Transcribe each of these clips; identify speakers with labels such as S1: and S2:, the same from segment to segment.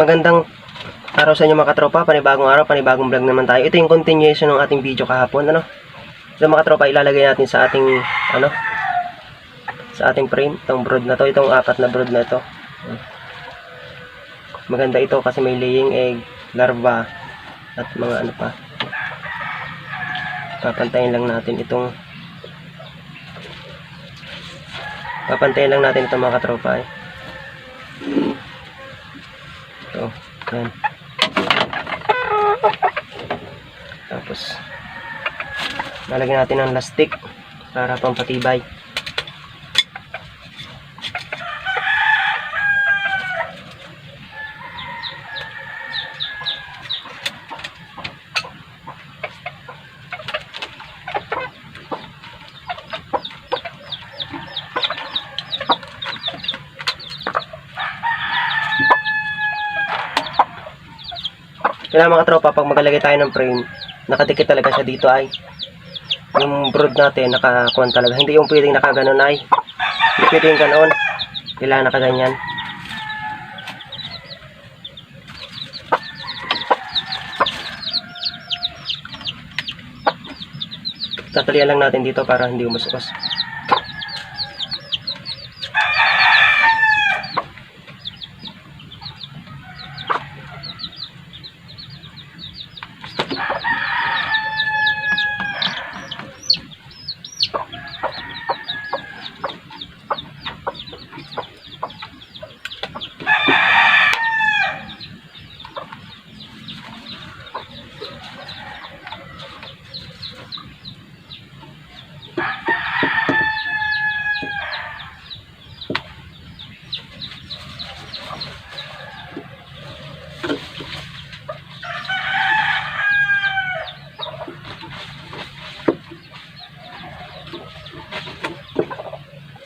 S1: magandang araw sa inyo mga katropa. Panibagong araw, panibagong vlog naman tayo. Ito yung continuation ng ating video kahapon. Ano? Ito mga katropa, ilalagay natin sa ating, ano? Sa ating frame. Itong brood na to. Itong apat na brood na ito. Maganda ito kasi may laying egg, larva, at mga ano pa. Papantayin lang natin itong Papantayin lang natin ito mga katropa eh. Yan. Tapos, lalagyan natin ng lastik para pampatibay. Kaya mga tropa, pag magalagay tayo ng frame, nakadikit talaga siya dito ay yung brood natin nakakuan talaga. Hindi yung pwedeng nakaganon ay. Hindi pwedeng ganon. Kailangan nakaganyan. Tatalian lang natin dito para hindi umusukos. Yung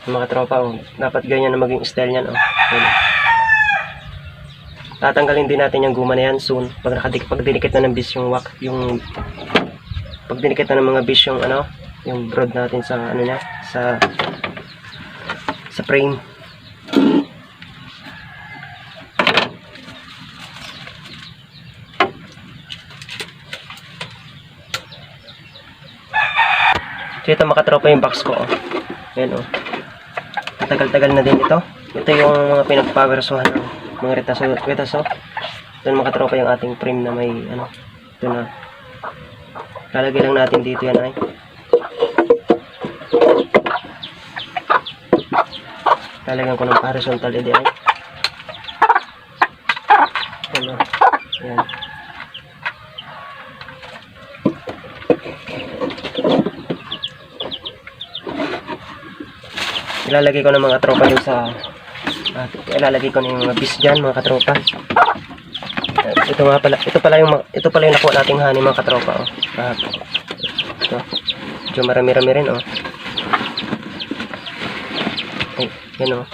S1: mga tropa, oh, dapat ganyan na maging style niyan. Oh. Tatanggalin din natin yung guma na yan soon. Pag, nakadik, pag dinikit na ng bis yung wak, yung pag dinikit na ng mga bis yung ano, yung broad natin sa ano niya, sa sa frame. So ito makatropa yung box ko. Oh. Ayan oh. Tagal-tagal na din ito. Ito yung mga pinagpawersuhan ng mga retaso. retaso. Ito yung makatropa yung ating frame na may ano. Ito na. Lalagay lang natin dito yan ay. Lalagyan ko ng horizontal edi ay. Ano. Ayan. Ilalagay ko ng mga tropa dun sa at ilalagay ko ng mga bis dyan mga katropa. At ito nga pala ito pala yung ito pala yung nakuha nating honey mga katropa oh. At, ito. Medyo marami rami rin oh. Ay yan oh.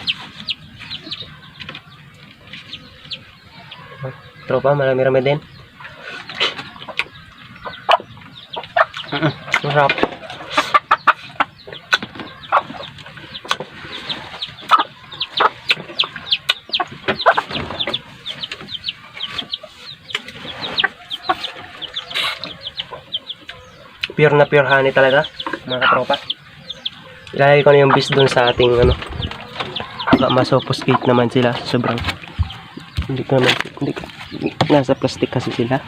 S1: Ah, tropa marami rami din. Mm, Masarap. Pure na pure honey talaga mga katropa. Ilalagay ko na yung bis dun sa ating ano baka masophosphate naman sila sobrang hindi ko naman hindi, nasa plastic kasi sila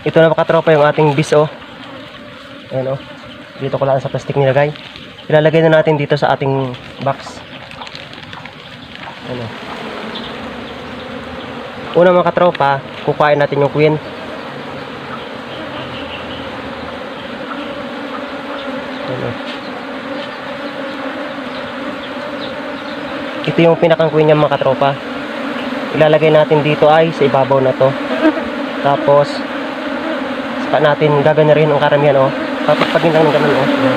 S1: ito na mga katropa yung ating bis oh. Ayan oh. Dito ko lang sa plastic nilagay. Ilalagay na natin dito sa ating box. Ano una mga katropa kukuhain natin yung queen. Ano ito yung pinakang queen niya mga katropa. Ilalagay natin dito ay sa ibabaw na to. Tapos saka natin gagana rin ang karamihan oh Papagpagin lang ng ganun, oh. Yan.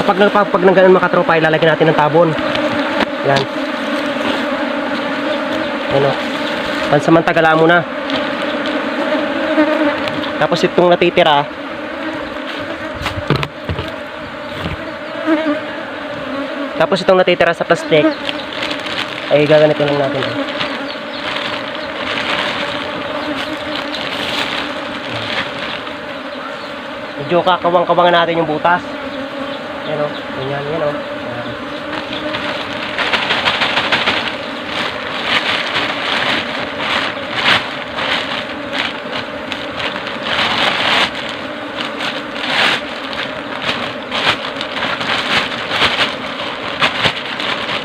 S1: Kapag nagpapag ng ganun mga katropa, ilalagyan natin ng tabon. Yan. Yan, oh. Pansamantagala muna. Tapos itong natitira, tapos itong natitira sa plastic, ay gaganito lang natin. oh. Medyo kakawang-kawangan natin yung butas. Yan o. Ganyan, yan o. Yan.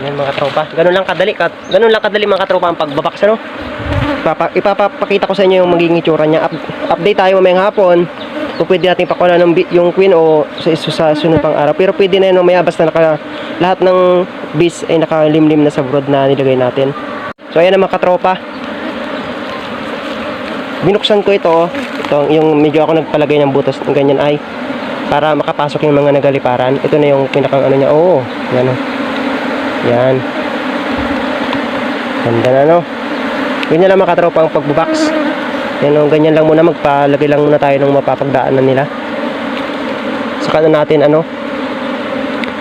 S1: Yan mga tropa. Ganun lang kadali. Ka, ganun lang kadali mga tropa ang pagbabaks ano. Ipapa, ipapakita ko sa inyo yung magiging itsura niya. Up, update tayo mamayang hapon. Kung pwede natin pakuha ng yung queen o sa, sa sunod pang araw. Pero pwede na yun mamaya basta naka, lahat ng bees ay nakalimlim na sa brood na nilagay natin. So ayan ang mga katropa. Binuksan ko ito. Ito yung medyo ako nagpalagay ng butas ng ganyan ay para makapasok yung mga nagaliparan. Ito na yung pinakang ano niya. Oo, yan o. Yan. Ganda na no. Ganyan lang mga katropa ang pagbubox. Yan o, ganyan lang muna. Magpalagay lang muna tayo ng mapapagdaanan nila. Saka na natin ano.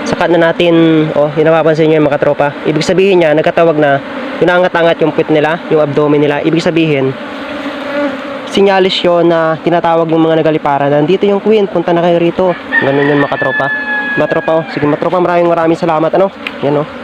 S1: Saka na natin, oh, yung napapansin nyo yung mga katropa. Ibig sabihin niya, nagkatawag na, yung naangat-angat yung pit nila, yung abdomen nila. Ibig sabihin, sinyalis yun na tinatawag yung mga nagaliparan. Nandito yung queen, punta na kayo rito. Ganun yun mga katropa. Matropa, oh. Sige matropa, maraming maraming salamat. Ano? Yan oh.